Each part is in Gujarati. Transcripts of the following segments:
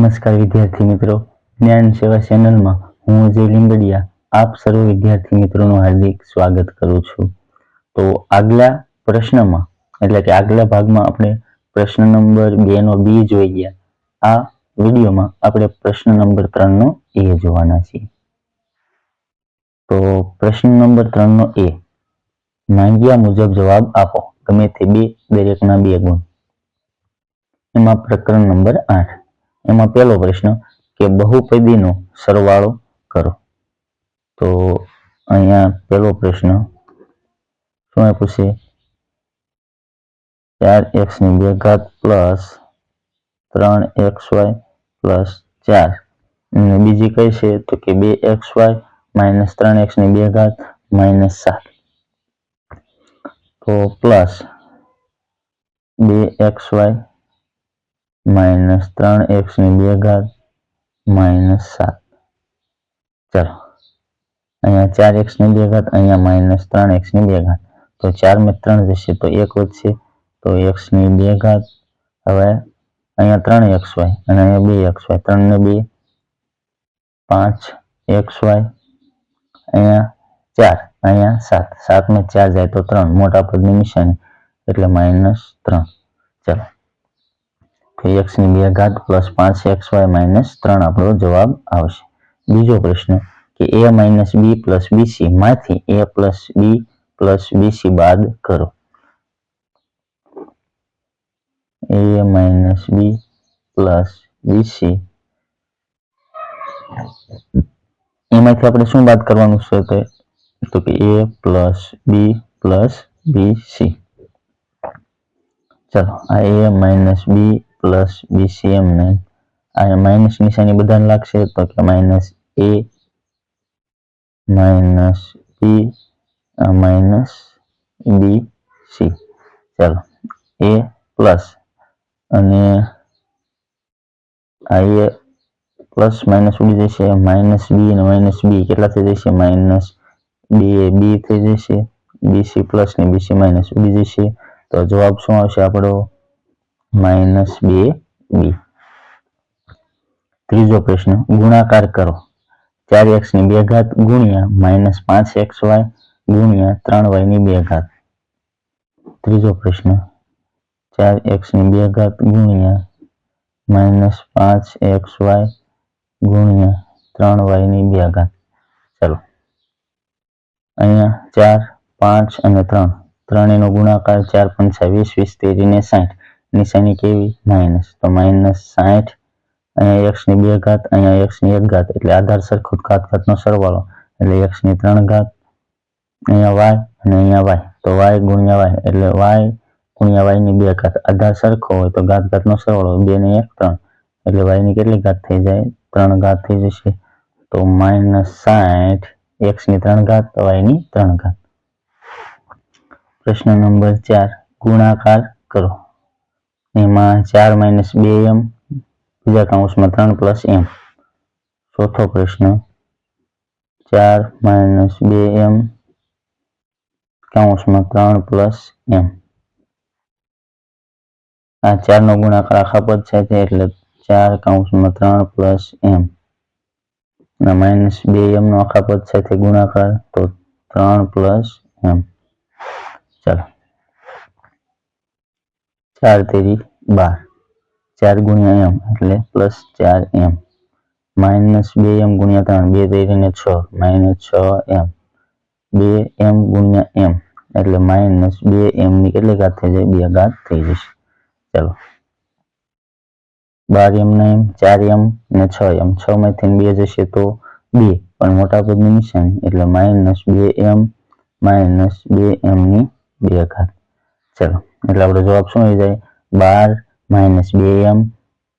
નમસ્કાર વિદ્યાર્થી મિત્રો. જ્ઞાન સેવા ચેનલમાં હું અજય લીંબડિયા આપ સર્વ વિદ્યાર્થી મિત્રોનું હાર્દિક સ્વાગત કરું છું. તો આગલા પ્રશ્નમાં, એટલે કે આગલા ભાગમાં આપણે પ્રશ્ન નંબર બે નો બી જોઈ ગયા. આ વિડીયોમાં આપણે પ્રશ્ન નંબર ત્રણ નો એ જોવાના છીએ. તો પ્રશ્ન નંબર ત્રણ નો એ, માંગ્યા મુજબ જવાબ આપો. ગમે તે બે, દરેકના બે ગુણ. એમાં પ્રકરણ નંબર આઠ. એમાં પહેલો પ્રશ્ન કે બહુપદીનો સરવાળો કરો. તો અહીંયા પહેલો પ્રશ્ન શું આપ્યું છે ચાર એક્સની બે ઘાત પ્લસ ત્રણ એક્સ વાય પ્લસ ચાર. અને બીજી કઈ છે? તો કે બે એક્સ વાય માઇનસ ત્રણ એક્સની બે ઘાત માઇનસ સાત. તો પ્લસ બે એક્સ વાય માઇનસ ત્રણ એક્સની બે ઘાત માઇનસ સાત. ચાલો. અહીંયા ચાર એક્સની બે ઘાત, અહીંયા માઇનસ ત્રણ એક્સની બે ઘાત. તો ચારમાં ત્રણ જશે, તો એક વધશે. તો એક્સની બે ઘાત. હવે અહીંયા ત્રણ એક્સ વાય અને અહીંયા બે એક્સ વાય. ત્રણ ને બે, પાંચ એક્સ વાય. અહીંયા ચાર, અહીંયા સાત. સાતમાં ચાર જાય તો ત્રણ. મોટા પદની નિશાની. એટલે માઇનસ ત્રણ. ચાલો. તો એક્સની બે ઘાત પ્લસ પાંચ એક્સ વાય માઇનસ ત્રણ આપણો જવાબ આવશે. બીજો પ્રશ્ન કે A minus B plus BC માંથી A plus B plus BC બાદ કરો. A minus B plus BC એમાંથી આપણે શું બાદ કરવાનું છે તો તો કે A plus B plus BC ચલો, આ એ માઇનસ બી પ્લસ બીસીએમ નાઇન આ માઇનસ નિશાની બધાને લાગશે તો કે minus A minus B minus B C ચાલો. એ પ્લસ અને આ એ પ્લસ માઇનસ ઉડી જશે. માઇનસ બી અને માઇનસ બી કેટલા થઈ જશે? માઇનસ બી એ બી થઈ જશે. બીસી પ્લસ ને બીસી માઇનસ ઉડી જશે. તો જવાબ શું આવશે આપણો? માઇનસ બે બી. ત્રીજો પ્રશ્ન, ગુણાકાર કરો. ચાર એક્સની બે ઘાત ગુણ્યા માઇનસ પાંચ એક્સ વાય ગુણ્યા ત્રણ વાયની બે ઘાત. ત્રીજો પ્રશ્ન, ચાર એક્સની બે ઘાત ગુણ્યા માઇનસ પાંચ એક્સ વાય ગુણ્યા ત્રણ વાયની બે ઘાત. ચલો. અહીંયા ચાર, પાંચ અને ત્રણ. ત્રણેયનો ગુણાકાર ચાર પંચા વીસ વીસ તેરીને સાઠ. નિશાની કેવી? માઇનસ તો માઇનસ સાઠ, અહીંયા એક્સની બે ઘાત, અહીંયા એક્સની એક ઘાત. એટલે આધાર સરખું ઘાત ઘાતનો સરવાળો. એટલે એક્સની ત્રણ ઘાત, અહીંયા વાય અને અહીંયા વાય તો વાય ગુણ્યા વાય એટલે વાય ગુણ્યા વાયની બે ઘાત. આધાર સરખો હોય તો ઘાત ઘાતનો સરવાળો બે ને એક, ત્રણ. એટલે વાયની કેટલી ઘાત થઈ જાય? ત્રણ ઘાત થઈ જશે. તો માઇનસ સાઠ એક્સની ત્રણ ઘાત વાયની ત્રણ ઘાત. પ્રશ્ન નંબર ચાર. ગુણાકાર કરો. એમાં ચાર માઇનસ બે એમ બીજા કાઉન્સમાં ત્રણ પ્લસ એમ ચોથો પ્રશ્ન, ચાર માઇનસ બે એમ કાઉન્સમાં ત્રણ પ્લસ એમ આ ચાર નો ગુણાકાર આખા પદ સાથે એટલે ચાર કાઉન્સમાં ત્રણ પ્લસ એમ અને માઇનસ બે એમ નો આખા પદ સાથે ગુણાકાર, તો ત્રણ પ્લસ એમ ચાલો. ચાર તેરી. બાર. ચાર ગુણ્યા એમ, એટલે પ્લસ ચાર એમ. માઇનસ બે એમ ગુણ્યા ત્રણ, બે તેરીને છ. માઇનસ છ એમ. બે એમ ગુણ્યા એમ, એટલે માઇનસ બે એમ ની કેટલી ઘાત થઈ જાય? બે ઘાત થઈ જશે. ચાલો. બાર એમ ના એમ, ચાર એમ ને છ એમ. છ માંથી બે જશે તો બે. પણ મોટા પદની નિશાન, એટલે માઇનસ બે એમ માઇનસ બે એમ ની બે ઘાત. ચલો. એટલે આપણો જવાબ શું આવી જાય? બાર માઇનસ બે એમ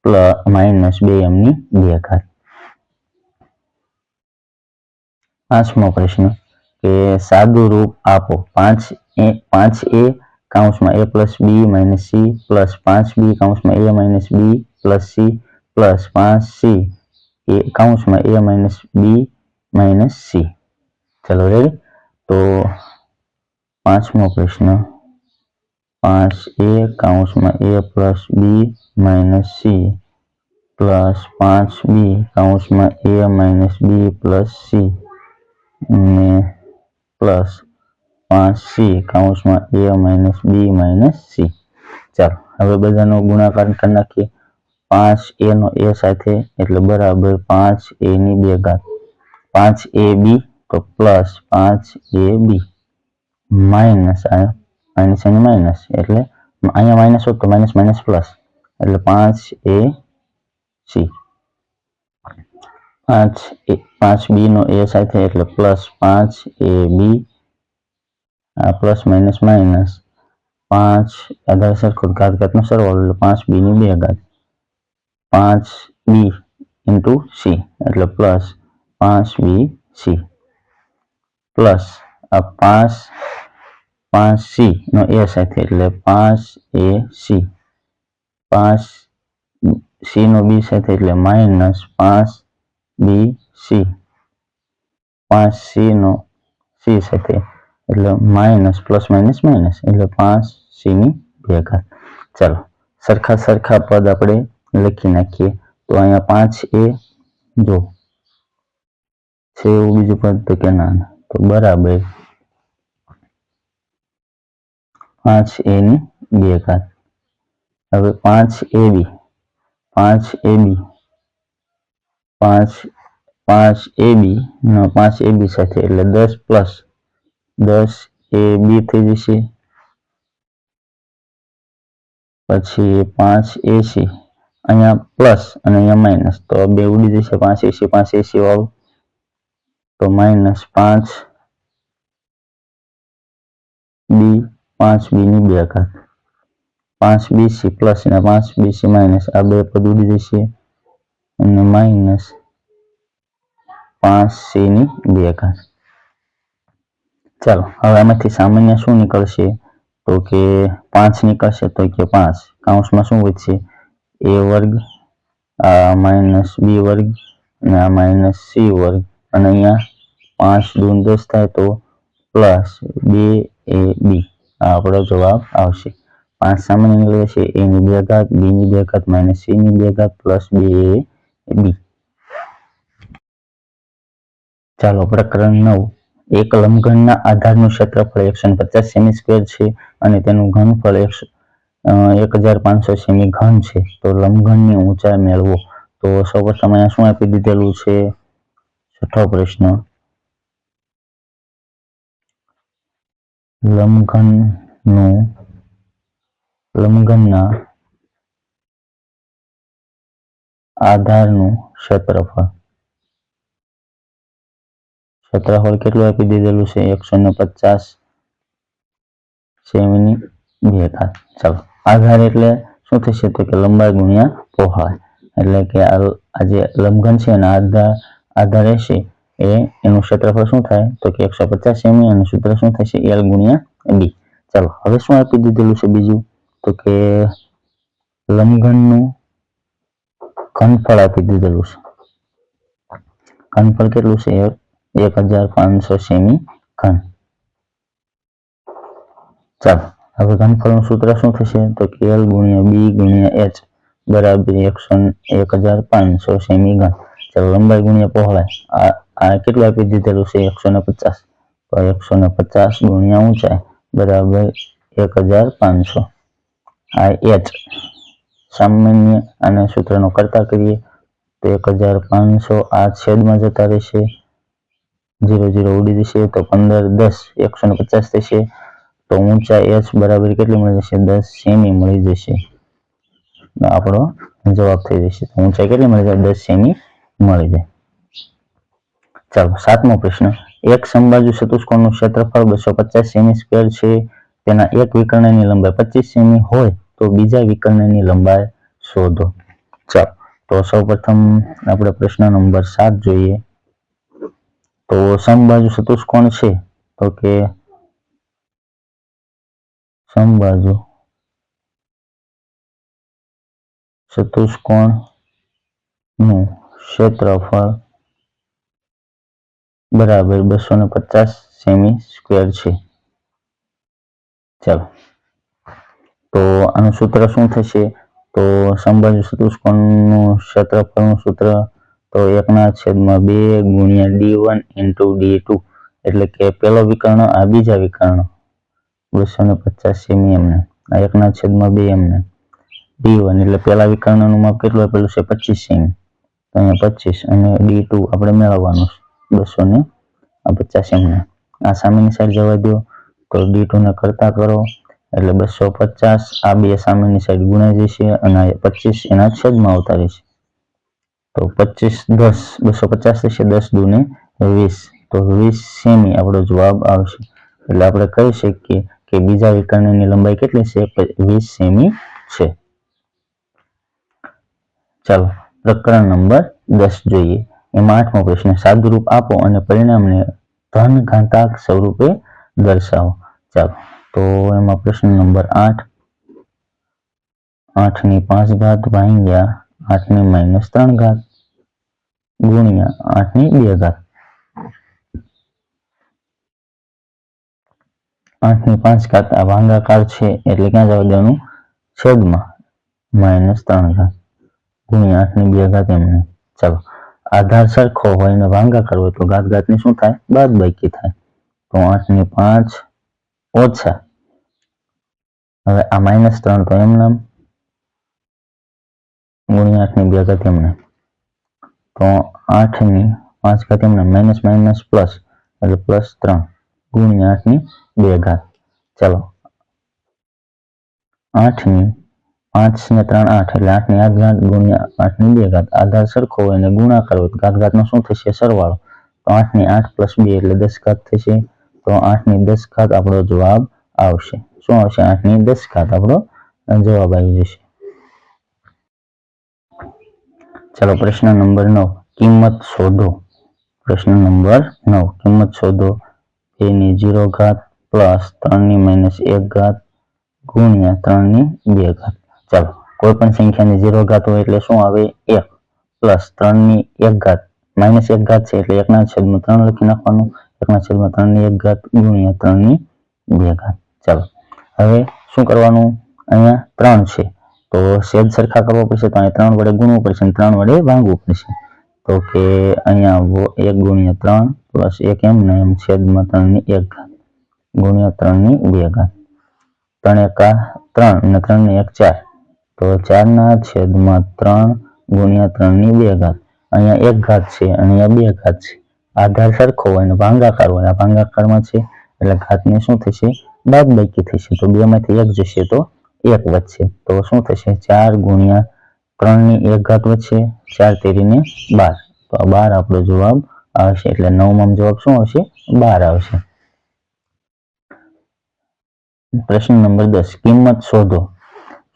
પ્લસ માઇનસ બે એમ ની બે ઘાત પાંચમો પ્રશ્ન કે સાદું રૂપ આપો. પાંચ એ પાંચ A કાઉન્સમાં A plus B minus C plus પાંચ B કાઉન્સમાં A minus B plus C plus પાંચ C. A કાઉન્સમાં A minus B minus C. ચલો રેડી તો પાંચમો પ્રશ્ન પાંચ A કાઉન્સમાં A plus B minus C plus પાંચ B કાઉન્સમાં A minus B plus C ને પ્લસ પાંચ C કાઉન્સમાં A minus B minus C. ચાલો, હવે બધાનો ગુણાકાર કરી નાખીએ. પાંચ એ નો એ સાથે એટલે બરાબર પાંચ એ ની બે ઘાત. પાંચ એ બી તો પ્લસ પાંચ એ બી. માઇનસ આ અને માઇનસ એટલે અહીંયા માઇનસ હોત તો માઇનસ માઇનસ પ્લસ એટલે પાંચ એ સી. પાંચ એ, પાંચ બી નો એ સાથે એટલે પ્લસ પાંચ એ બી. આ પ્લસ માઇનસ માઇનસ પાંચ આધાર સરખો ઘાત ઘાતનો સરવાળો એટલે પાંચ બી ની બે ઘાત. પાંચ બી ઇન્ટુ સી એટલે પ્લસ પાંચ બી સી. પ્લસ આ પાંચ પાંચ સી નો એ સાથે એટલે પાંચ એ સી પાંચ સી નો બી સાથે એટલે માઇનસ પાંચ બી સી પાંચ સી નો સી સાથે એટલે માઇનસ પ્લસ માઇનસ માઇનસ એટલે પાંચ સી ની બે ઘાત ચાલો સરખા સરખા પદ આપણે લખી નાખીએ તો અહીંયા પાંચ એ જો છે એવું બીજું પદ તો કે ના ના. તો બરાબર પાંચ એ ની બે ઘાત. હવે પાંચ એ બી પાંચ એ બી પાંચ પાંચ એ બી નો, પાંચ એ બી સાથે, એટલે દસ પ્લસ દસ એ બી થઈ જશે. પછી પાંચ એસી, અહીંયા પ્લસ અને અહીંયા માઇનસ, તો બે ઉડી જશે, પાંચ એસી પાંચ એસી વાળું. તો માઇનસ પાંચ બી પાંચ બી ની બે ઘાત. પાંચ બીસી પ્લસ અને પાંચ બીસી માઇનસ, આ બે પદ ઉડી જશે. અને માઇનસ પાંચ સી ની બે ઘાત. ચાલો, હવે આમાંથી સામાન્ય શું નીકળશે? તો કે પાંચ નીકળશે તો કે પાંચ. કાઉન્સમાં શું વધશે? એ વર્ગ, આ માઇનસ બી વર્ગ અને આ માઇનસ સી વર્ગ. અને અહીંયા પાંચ દૂન દસ થાય તો પ્લસ બે એ બી. આપણો જવાબ આવશે. પાંચ સામાન્ય નીકળે છે. એ ની બે ઘાત બી ની બે ઘાત માઇનસ સી ની બે ઘાત પ્લસ બે એ બી ચાલો, પ્રકરણ નવ. એક લંબઘનના આધારનું ક્ષેત્રફળ એકસો પચાસ સેમી સ્ક્વેર છે અને તેનું ઘનફળ એકસો એક હજાર પાંચસો સેમી ઘન છે. તો લંબઘનની ઊંચાઈ મેળવો. તો સૌપ્રથમ અહીંયા શું આપી દીધેલું છે? છઠ્ઠો પ્રશ્ન. લંબઘનનું લંઘનના આધારનું ક્ષેત્રફળ. ક્ષેત્રફળ કેટલું આપી દીધેલું છે? એકસો ને પચાસ સેમીની બે ઘાત ચાલો, આધાર એટલે શું થશે? તો કે લંબાઈ ગુણ્યા પહોળાઈ એટલે કે આ જે લંબઘન છે એના આધાર આધાર રહેશે એનું ક્ષેત્રફળ શું થાય? તો કે એકસો સેમી અને સૂત્ર શું થશે? એલ ગુણ્યા બી. ચાલો, હવે શું આપી દીધેલું છે બીજું? તો કે લંબઘનનું ઘનફળ આપી દીધેલું છે. ઘનફળ કેટલું છે? એક હજાર પાંચસો સેમી ઘન. ચાલો, હવે ઘનફળનું સૂત્ર શું થશે? તો કે એલ ગુણ્યા બી ગુણ્યા એચ બરાબર એકસો એક હજાર પાંચસો સેમી ઘન. ચાલો, લંબાઈ ગુણ્યા પહોળાઈ. આ આ કેટલું આપી દીધેલું છે? એકસો ને પચાસ. એકસો ને પચાસ ગુણ્યા ઊંચાઈ બરાબર એક હજાર પાંચસો. આ એચ. સામાન્ય અને સૂત્રનો કરતા કરીએ તો એક હજાર પાંચસો આ છેદમાં જતા રહેશે. જીરો જીરો ઉડી જશે તો પંદર દસ એકસો ને પચાસ થશે. તો ઊંચાઈ એચ બરાબર કેટલી મળી જશે? દસ સેમી મળી જશે. આપણો જવાબ થઈ જશે. ઊંચાઈ કેટલી મળી જાય? દસ સેમી મળી જાય. ચાલો, સાતમો પ્રશ્ન. એક સમબાજુ ચતુષ્કોણનું ક્ષેત્રફળ બસો પચાસ સેમી સ્ક્વેર છે. તેના એક વિકર્ણની લંબાઈ પચીસ સેમી હોય તો બીજા વિકર્ણની લંબાઈ શોધો. ચાલો, તો સૌપ્રથમ આપણે પ્રશ્ન નંબર સાત જોઈએ. તો સમબાજુ ચતુષ્કોણ છે તો કે સમબાજુ ચતુષ્કોણનું ક્ષેત્રફળ બરાબર બસો ને પચાસ સેમી સ્ક્વેર છે. ચાલો. તો આનું સૂત્ર શું થશે? તો સમબાજુ ચતુષ્કોણનું ક્ષેત્રફળનું સૂત્ર તો એકના છેદમાં બે ગુણ્યા D one into D two. એટલે કે પેલો વિકર્ણ, આ બીજા વિકર્ણ. બસો ને પચાસ સેમી એમને. આ એકના છેદમાં બે એમને. ડી વન, એટલે પેલા વિકર્ણનું માપ કેટલું આપેલું છે? પચીસ સેમી અહીંયા પચીસ અને ડી ટુ આપણે મેળવવાનું છે. બસો ને પચાસ એમને. આ સામેની સાઈડ જવા દો તો ડી ટુ ને કરતા કરો. એટલે બસો પચાસ, આ બે સામેની સાઈડ ગુણાઈ જશે અને પચીસ એના છેદમાં આવતા રહેશે. તો પચીસ દસ, બસો પચાસ થશે દસ દુને વીસ. તો વીસ સેમી આપણો જવાબ આવશે. એટલે આપણે કહી શકીએ કે બીજા વિકર્ણની લંબાઈ કેટલી છે? વીસ સેમી છે. ચાલો, પ્રકરણ નંબર દસ જોઈએ. એમાં આઠમો પ્રશ્ન સાદુરૂપ આપો અને પરિણામને ધન ઘાતાંક સ્વરૂપે દર્શાવો. ચાલો, તો એમાં પ્રશ્ન નંબર આઠ. ની પાંચ ઘાત ભાંગ્યા આઠની માઇનસ ત્રણ ઘાત ગુણ્યા આઠની બે ઘાત. આઠની પાંચ ઘાત આ ભાંગાકાર છે, એટલે ક્યાં જવા દેવાનું? છેદમાં માઇનસ ત્રણ ઘાત ગુણ્યા આઠની બે ઘાત એમને. ચાલો આધાર સરખો હોય અને ભાંગાકાર હોય તો ઘાત ઘાતની શું થાય? બાદ બાકી થાય. તો આઠની પાંચ ઓછા. હવે આ માઇનસ ત્રણ તો એમ નામ ગુણ્યા આઠની બે ઘાત એમને. તો આઠની પાંચ ઘાત એમને માઇનસ માઇનસ પ્લસ એટલે પ્લસ ત્રણ ગુણ્યા આઠની બે ઘાત. ચાલો. આઠની પાંચ ને ત્રણ આઠ એટલે આઠની ઘાત ગુણ્યા આઠની બે ઘાત. આધાર સરખો હોય ગુણાકાર હોય ઘાત ઘાત નો શું થશે? સરવાળો. તો આઠની આઠ પ્લસ બે એટલે દસ ઘાત થશે. તો આઠની દસ ઘાત આપણો જવાબ આવશે. શું આવશે? આઠની દસ ઘાત આપણો જવાબ આવી જશે. ચાલો, પ્રશ્ન નંબર નવ. કિંમત શોધો. પ્રશ્ન નંબર નવ. કિંમત શોધો. બે ની જીરો ઘાત પ્લસ ત્રણની માઇનસ એક ઘાત ગુણ્યા ત્રણની બે ઘાત. ચાલો કોઈ પણ સંખ્યાની ઝીરો ઘાત હોય એટલે શું આવે? એક. પ્લસ ત્રણની એક ઘાત. માઇનસ એક ઘાત છે એટલે એકના છેદમાં ત્રણ લખી નાખવાનું. એકના છેદમાં ત્રણની એક ઘાત ગુણ્યા ત્રણની બે ઘાત. ચાલો, હવે શું કરવાનું? અહીંયા ત્રણ છે. તો છેદ સરખા કરવો પડશે તો અહીંયા ત્રણ વડે ગુણવું પડશે ત્રણ વડે ભાંગવું પડશે. તો કે અહીંયા એક ગુણ્યા ત્રણ પ્લસ એક એમ, ને એમ છેદમાં ત્રણની એક ઘાત. ગુણ્યા ત્રણની બે ઘાત. ત્રણ એકા ત્રણ અને ત્રણ ને એક ચાર. તો ચાર ના છેદમાં ત્રણ ગુણ્યા ત્રણની બે ઘાત. અહીંયા એક ઘાત છે, અહીંયા બે ઘાત છે. આધાર સરખો હોય અને ભાંગાકાર હોય. આ ભાંગાકારમાં છે, એટલે ઘાતની શું થશે? બાદ બાકી થશે. તો બે માંથી એક જશે તો એક વધશે. તો શું થશે? ચાર ગુણ્યા ત્રણની એક ઘાત વધશે. ચાર તેરી ને બાર. તો બાર આપણો જવાબ આવશે. એટલે નવમાં જવાબ શું આવશે? બાર આવશે. પ્રશ્ન નંબર દસ. કિંમત શોધો.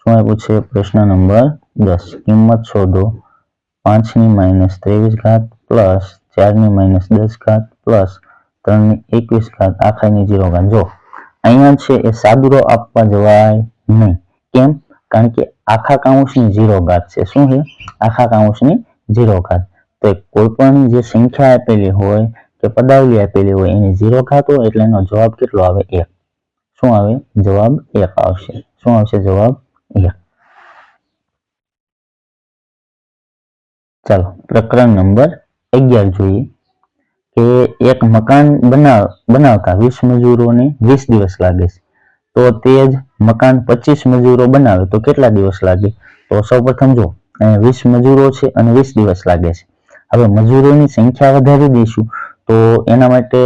આપ્યું છે પ્રશ્ન નંબર દસ. કિંમત શોધો. પાંચની માઇનસ ત્રેવીસ ઘાત પ્લસ ચારની માઇનસ દસ ઘાત પ્લસ ત્રણની એકવીસ ઘાત. આખાની જીરો ઘાત. જો, અહીંયા છે એ સાદુરો આપવા જવાય નહીં. કેમ? કારણ કે આખા કાઉન્સની જીરો ઘાત છે. શું છે? આખા કાઉન્સની જીરો ઘાત. તો કોઈ પણ જે સંખ્યા આપેલી હોય કે પદાવલી આપેલી હોય, એની જીરો ઘાત હોય એટલે એનો જવાબ કેટલો આવે? એક. શું આવે? જવાબ એક આવશે. શું આવશે? જવાબ ચાલો, પ્રકરણ નંબર અગિયાર જોઈએ કે એક મકાન બનાવ, બનાવતા વીસ મજૂરોને વીસ દિવસ લાગે છે. તો તે જ મકાન પચીસ મજૂરો બનાવે, તો કેટલા દિવસ લાગે? તો સૌપ્રથમ જો, અહીંયા વીસ મજૂરો છે અને વીસ દિવસ લાગે છે. હવે મજૂરોની સંખ્યા વધારી દઈશું, તો એના માટે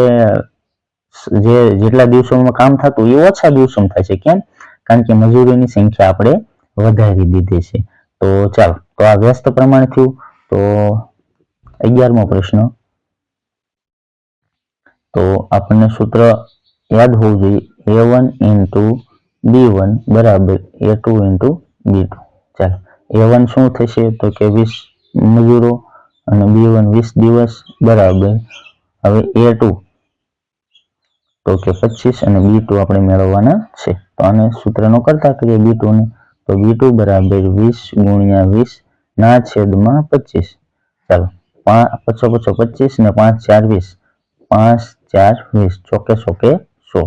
જે, જેટલા દિવસોમાં કામ થતું એ ઓછા દિવસોમાં થાય છે. કેમ? કારણ કે મજૂરીની સંખ્યા આપણે વધારી દીધી છે. તો ચાલો, તો આ વ્યસ્ત પ્રમાણે થયું. તો અગિયારમો પ્રશ્ન. તો આપણને સૂત્ર યાદ હોવું જોઈએ. A one into B one બરાબર A two into B two ચાલો એ વન શું થશે? તો કે વીસ મજૂરો અને બી વન વીસ દિવસ બરાબર. હવે એ ટુ તો કે પચીસ અને બી ટુ આપણે મેળવવાના છે. તો આને સૂત્રનો કરતા કરીએ બી ટુ ને તો બી ટુ બરાબર વીસ ગુણ્યા વીસ ના છેદમાં પચીસ. ચાલો પચો પચો પચીસ ને પાંચ, ચાર, વીસ. પાંચ, ચાર, વીસ. ચોકે ચોકે, સો.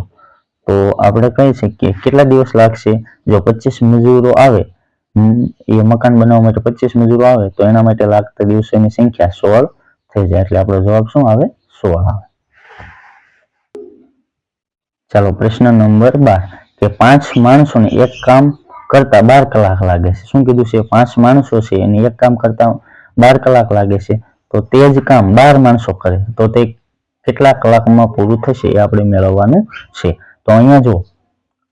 તો આપણે કહી શકીએ, કેટલા દિવસ લાગશે? જો પચીસ મજૂરો આવે એ મકાન બનાવવા માટે પચીસ મજૂરો આવે, તો એના માટે લાગતા દિવસોની સંખ્યા સોળ થઈ જાય. એટલે આપણો જવાબ શું આવે? સોળ આવે. ચાલો પ્રશ્ન નંબર બાર, કે પાંચ માણસોને એક કામ કરતા બાર કલાક લાગે છે. શું કીધું છે? પાંચ માણસો છે અને એક કામ કરતા બાર કલાક લાગે છે. તો તે જ કામ બાર માણસો કરે. તો તે કેટલા કલાકમાં પૂરું થશે એ આપણે મેળવવાનું છે. તો અહીંયા જો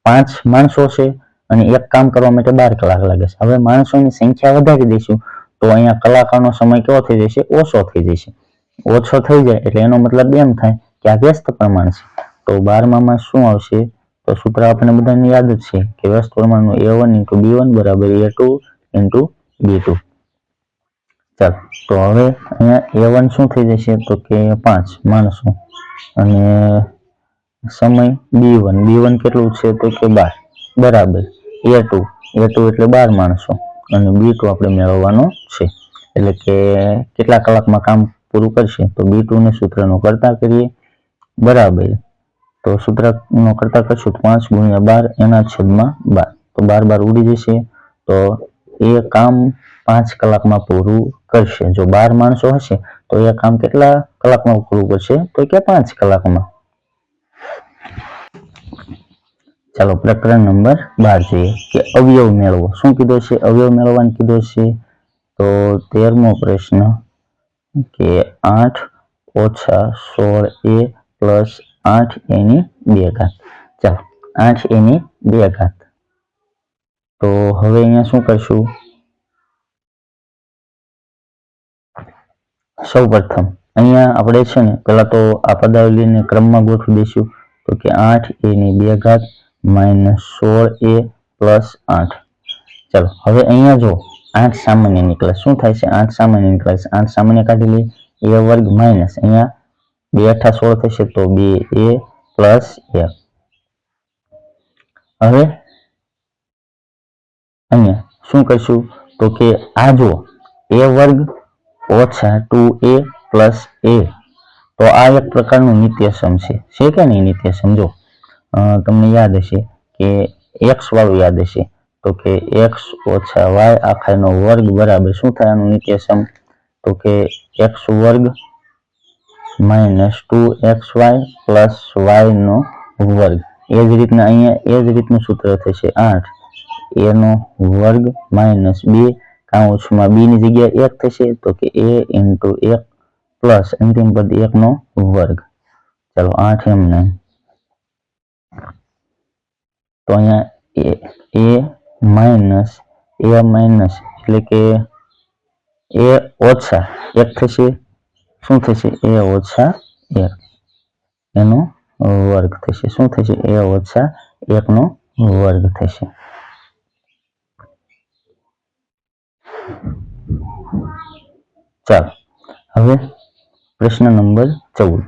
પાંચ માણસો છે અને એક કામ કરવા માટે બાર કલાક લાગે છે. હવે માણસોની સંખ્યા વધારી દઈશું તો અહીંયા કલાકારનો સમય કેવો થઈ જશે? ઓછો થઈ જશે. ઓછો થઈ જાય એટલે એનો મતલબ એમ થાય કે આ વ્યસ્ત પ્રમાણ છે. તો બારમામાં શું આવશે? તો સૂત્ર આપણને બધાને યાદ જ છે કે વ્યસ્ત પ્રમાણનું A one into B one બરાબર A two into B two ચાલો, તો હવે અહીંયા એ વન શું થઈ જશે? તો કે પાંચ, માણસો. અને સમય બી વન બી વન કેટલું છે? તો કે બાર. બરાબર એ ટુ એ ટુ એટલે બાર માણસો. અને બી ટુ આપણે મેળવવાનો છે. એટલે કે કેટલા કલાકમાં કામ પૂરું કરશે? તો બી ટુ ને સૂત્રનો કરતા કરીએ. બરાબર. તો સૂત્રનો કરતા કરશું પાંચ ગુણ્યા બાર એના છેદમાં બાર. તો બાર બાર ઉડી જશે. તો એ કામ પાંચ કલાકમાં પૂરું કરશે. જો બાર માણસો હશે, તો એ કામ કેટલા કલાકમાં પૂરું કરશે? તો કે પાંચ કલાકમાં. ચાલો, પ્રકરણ નંબર બાર જોઈએ. કે અવયવ મેળવો. શું કીધો છે? અવયવ મેળવવાનું કીધો છે? તો તેરમો પ્રશ્ન કે આઠ ઓછા સોળ એ પ્લસ આઠ એની બે ઘાત. ચાલો, આઠ એની બે ઘાત. તો હવે અહીંયા શું કરશું? સૌ પ્રથમ અહીંયા આપણે છે ને પેલા તો આ પદાવલીને ક્રમમાં ગોઠવી દઈશું. તો કે આઠ એની બે ઘાત માઇનસ સોળ એ પ્લસ આઠ. ચાલો, હવે અહીંયા જો, આઠ સામાન્ય નીકળે. શું થાય છે? આઠ સામાન્ય નીકળે છે. આઠ સામાન્ય કાઢી લઈએ. એ વર્ગ માઇનસ અહીંયા બે અઠા સોળ થશે તો બે એ પ્લસ એક. હવે અહીંયા શું કરશું? તો કે આ જો એ વર્ગ ઓછા ટુ એ પ્લસ એ. તો આ એક પ્રકારનું નિત્યસમ છે. છે કે નહીં નિત્યસમ? જો તમને યાદ હશે કે એક્સ વાળું યાદ હશે. તો કે એક્સ ઓછા વાય આખાનો વર્ગ બરાબર શું થાય? આનું નિત્યસમ. તો કે એક્સ વર્ગ minus two X Y plus વાયનો વર્ગ. એ જ રીતના અહીંયા એ જ રીતનું સૂત્ર થશે આઠ. એનો વર્ગ માઇનસ બે કાઉન્સમાં બી ની જગ્યાએ એક થશે તો કે એ ઇન્ટુ એક પ્લસ અંતિમ પદ એકનો વર્ગ. ચાલો આઠ એમ નહીં તો અહીંયા એ એ માઇનસ એ માઇનસ એટલે કે એ ઓછા એક થશે શું થશે? એ ઓછા એક. એનો વર્ગ થશે. શું થશે? એ ઓછા એકનો વર્ગ થશે. ચાલો, હવે પ્રશ્ન નંબર ચૌદ.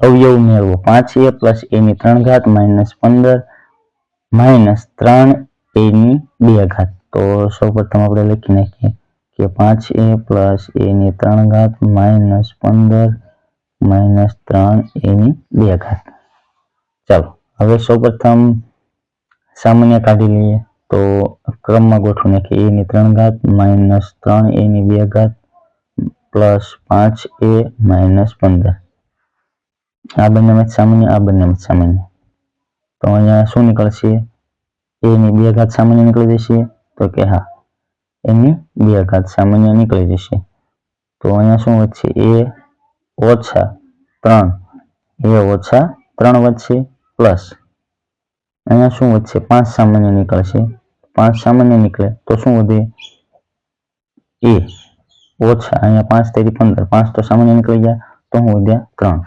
અવયવ મેળવો. પાંચ એ પ્લસ એ ની ત્રણ ઘાત, માઇનસ પંદર, માઇનસ ત્રણ એ ની બે ઘાત. તો સૌ પ્રથમ આપણે લખી નાખીએ. કે પાંચ એ પ્લસ એ ની ત્રણ ઘાત માઇનસ પંદર માઇનસ ત્રણ એ ની બે ઘાત. ચાલો, હવે સૌ પ્રથમ સામાન્ય કાઢી લઈએ. તો ક્રમમાં ગોઠવી નાખીએ એ ની ત્રણ ઘાત માઇનસ ત્રણ એ ની બે ઘાત પ્લસ પાંચ એ માઇનસ પંદર. આ બંનેમાં જ સામાન્ય, આ બંનેમાં મત સામાન્ય. તો અહીંયા શું નીકળશે? એ ની બે ઘાત સામાન્ય નીકળી જશે. તો કે હા એની બે ઘાત સામાન્ય નીકળી જશે. તો અહીંયા શું વધશે? એ ઓછા ત્રણ. એ ઓછા ત્રણ વધશે પ્લસ. અહીંયા શું વધશે? પાંચ સામાન્ય નીકળશે. પાંચ સામાન્ય નીકળે તો શું વધે? એ ઓછા, અહીંયા પાંચ તેરી પંદર. પાંચ તો સામાન્ય નીકળી ગયા, તો હું વધ્યા? ત્રણ.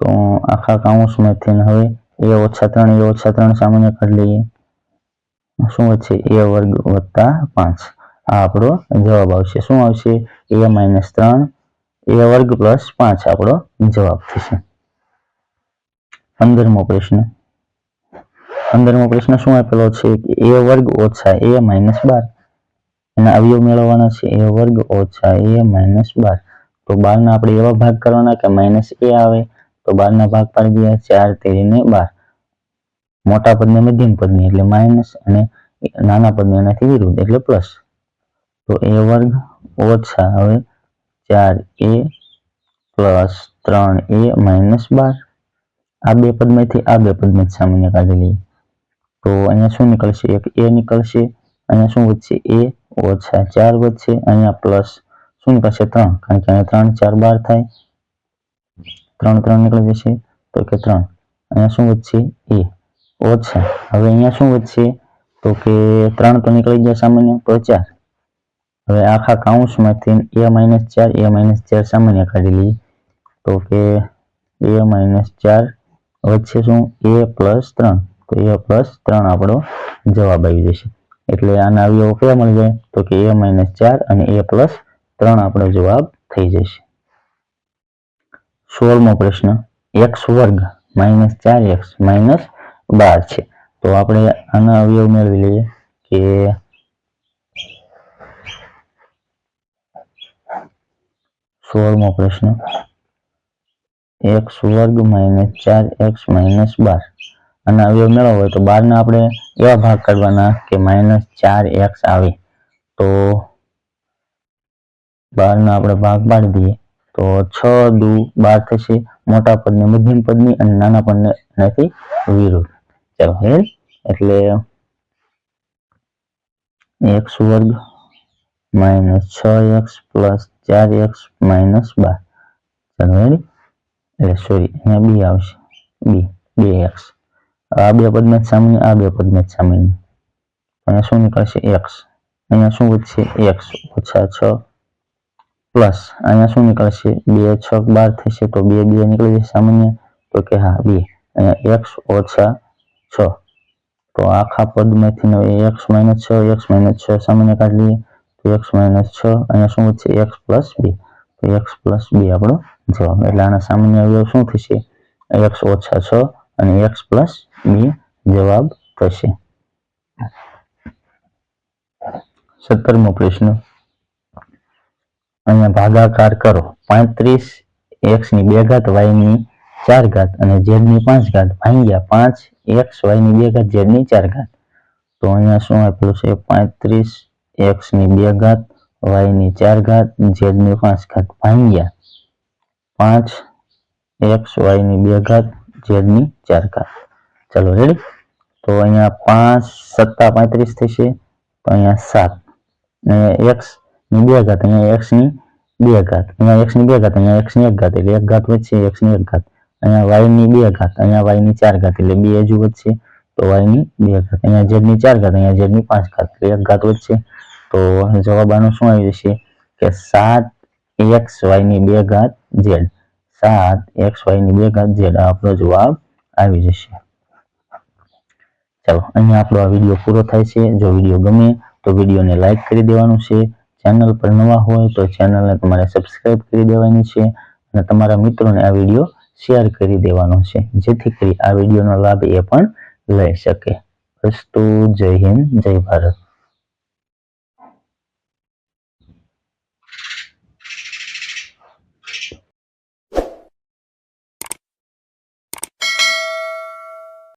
તો આખા કાઉન્સમાંથી હવે એ ઓછા ત્રણ, એ ઓછા ત્રણ સામાન્ય કાઢી લઈએ. શું વધશે? એ વર્ગ વત્તા પાંચ. આપણો જવાબ આવશે. શું આવશે? એ માઇનસ ત્રણ એ વર્ગ પ્લસ પાંચ આપણો જવાબ થશે. પંદરમો પ્રશ્ન. પંદરમો પ્રશ્ન શું આપેલો છે? એ વર્ગ ઓછા એ માઇનસ બાર. એના અવયવ મેળવવાના છે. એ વર્ગ ઓછા એ માઇનસ બાર. તો બારના આપણે એવા ભાગ કરવાના કે માઇનસ એ આવે. તો બારના ભાગ પાડી દઈએ ચાર, તેરી ને બાર. મોટા પદને મધ્યમ પદની એટલે માઇનસ અને નાના પદને એનાથી વિરુદ્ધ એટલે પ્લસ તો એ વર્ગ ઓછા હવે ચાર એ પ્લસ ત્રણ એ માઇનસ બાર. આ બે પદમાંથી આ બે પદમાંથી સામાન્ય કાઢી લઈએ. તો અહીંયા શું નીકળશે? એક એ નીકળશે, અહીંયા શું વધશે? એ ઓછા ચાર વધશે, અહીંયા પ્લસ શું નીકળશે? ત્રણ, કારણ કે અહીંયા ત્રણ, ચાર, બાર થાય. ત્રણ ત્રણ નીકળી જશે, તો કે ત્રણ. અહીંયા શું વધશે? એ ઓછા. હવે અહીંયા શું વધશે? તો કે ત્રણ તો નીકળી ગયા સામાન્ય, તો ચાર. હવે આખા કાઉન્સમાંથી એ માઇનસ ચાર, એ માઇનસ ચાર સામાન્ય કાઢી લઈએ. તો કે એ માઇનસ ચાર વચ્ચે શું? એ પ્લસ ત્રણ. તો એ પ્લસ ત્રણ આપણો જવાબ આવી જશે. એટલે આના અવયવો કયા મળી જાય? તો કે એ માઇનસ ચાર અને એ પ્લસ ત્રણ આપણો જવાબ થઈ જશે. સોળમો પ્રશ્ન. એક્સ વર્ગ માઇનસ ચાર એક્સ માઇનસ બાર છે. તો આપણે આના અવયવ મેળવી લઈએ કે સોળમો પ્રશ્ન. એક્સ વર્ગ માઇનસ ચાર એક્સ માઇનસ બાર. અને અવયવ મેળવવો હોય તો બારના આપણે એવા ભાગ કાઢવાના કે માઇનસ ચાર એક્સ આવે. તો બારના આપણે ભાગ પાડી દઈએ. તો છ દુ બાર થશે. મોટા પદને મધ્યમ પદની અને નાના પદને નથી વિરુદ્ધ. ચાલો એટલે એક્સ વર્ગ માઇનસ છ એક્સ પ્લસ ચાર એક્સ માઇનસ બાર. ચાલો એટલે સોરી અહીંયા બી આવશે. બી, બે એક્સ. આ બે પદમાં સામાન્ય, આ બે પદમાં સામાન્ય. અહીંયા શું નીકળશે? એક્સ. અહીંયા શું વધશે? એક્સ. ઓછા છ પ્લસ. અહીંયા શું નીકળશે? બે છ બાર થશે તો બે બે નીકળી જશે સામાન્ય. તો કે હા, બે. અહીંયા એક્સ ઓછા છ. તો આખા પદમાંથી એક્સ માઇનસ છ, એક્સ માઇનસ છ સામાન્ય કાઢી લઈએ. તો એક્સ માઇનસ છ અહીંયા શું છે? એક્સ પ્લસ બે તો એક્સ પ્લસ બે આપણો જવાબ. એટલે આના સામાન્ય અવયવ શું થશે? એક્સ ઓછા છ અને એક્સ પ્લસ બે જવાબ થશે. સત્તરમો પ્રશ્ન. અહીંયા ભાગાકાર કરો. પાંત્રીસ એક્સની બે ઘાત વાયની ચાર ઘાત અને ઝેડની પાંચ ઘાત. ભાંગ્યા પાંચ એક્સ વાયની બે ઘાત ઝેડની ચાર ઘાત. તો અહીંયા શું આપેલું છે? પાંત્રીસ એક્સની બે ઘાત વાયની ચાર ઘાત ઝેડની પાંચ ઘાત ભાંગ્યા પાંચ એક્સ વાયની બે ઘાત ઝેડની ચાર ઘાત. ચલો રેડી તો અહીંયા પાંચ સત્તા પાંત્રીસ થશે, તો અહીંયા સાત. અને એક્સની બે ઘાત, અહીંયા એક્સની બે ઘાત. અહીંયા એક્સની બે ઘાત, અહીંયા એક્સની એક ઘાત, એટલે એક ઘાત વધશે એક્સની એક ઘાત. અહીંયા વાયની બે ઘાત, અહીંયા વાયની ચાર ઘાત, એટલે બે હજુ વધશે, તો વાયની બે ઘાત. અહીંયા ઝેડની ચાર ઘાત, અહીંયા ઝેડની પાંચ ઘાત, એટલે એક ઘાત વધશે. તો જવાબ આનો શું આવી જશે? કે સાત એક્સ વાયની બે ઘાત ઝેડ. સાત એક્સ વાયની બે ઘાત ઝેડ. આપણો જવાબ આવી જશે. ચાલો, અહીંયા આપણો આ વીડિયો પૂરો થાય છે. જો વીડિયો ગમે તો વિડીયોને લાઈક કરી દેવાનું છે. ચેનલ પર નવા હોય તો ચેનલને તમારે સબસ્ક્રાઇબ કરી દેવાની છે અને તમારા મિત્રોને આ વીડિયો શેર કરી દેવાનો છે, જેથી કરી આ વિડીયોનો લાભ એ પણ લઈ શકે. અસ્તુ જય હિન્દ, જય ભારત.